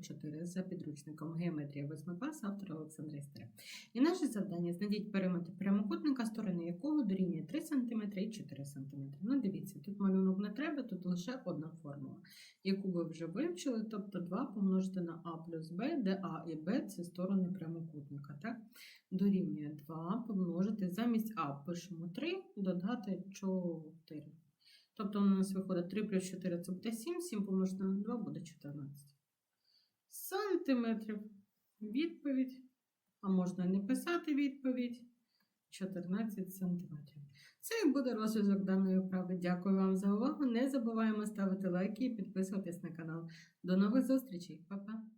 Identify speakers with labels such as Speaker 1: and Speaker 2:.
Speaker 1: 4 за підручником Геометрія 8 класу автора Олександра Істера. І наше завдання знайдіть периметр прямокутника, сторони якого дорівнює 3 см і 4 см. Ну, дивіться, тут малюнок не треба, тут лише одна формула, яку ви вже вивчили, тобто 2 помножити на А плюс Б, де А і Б це сторони прямокутника. Так? Дорівнює 2 помножити замість А пишемо 3, додати 4. Тобто у нас виходить 3 плюс 4 це буде 7, 7 помножити на 2 буде 14 сантиметрів. Відповідь. А можна не писати відповідь. 14 сантиметрів. Це буде розв'язок даної вправи. Дякую вам за увагу. Не забуваємо ставити лайки і підписуватись на канал. До нових зустрічей. Па-па!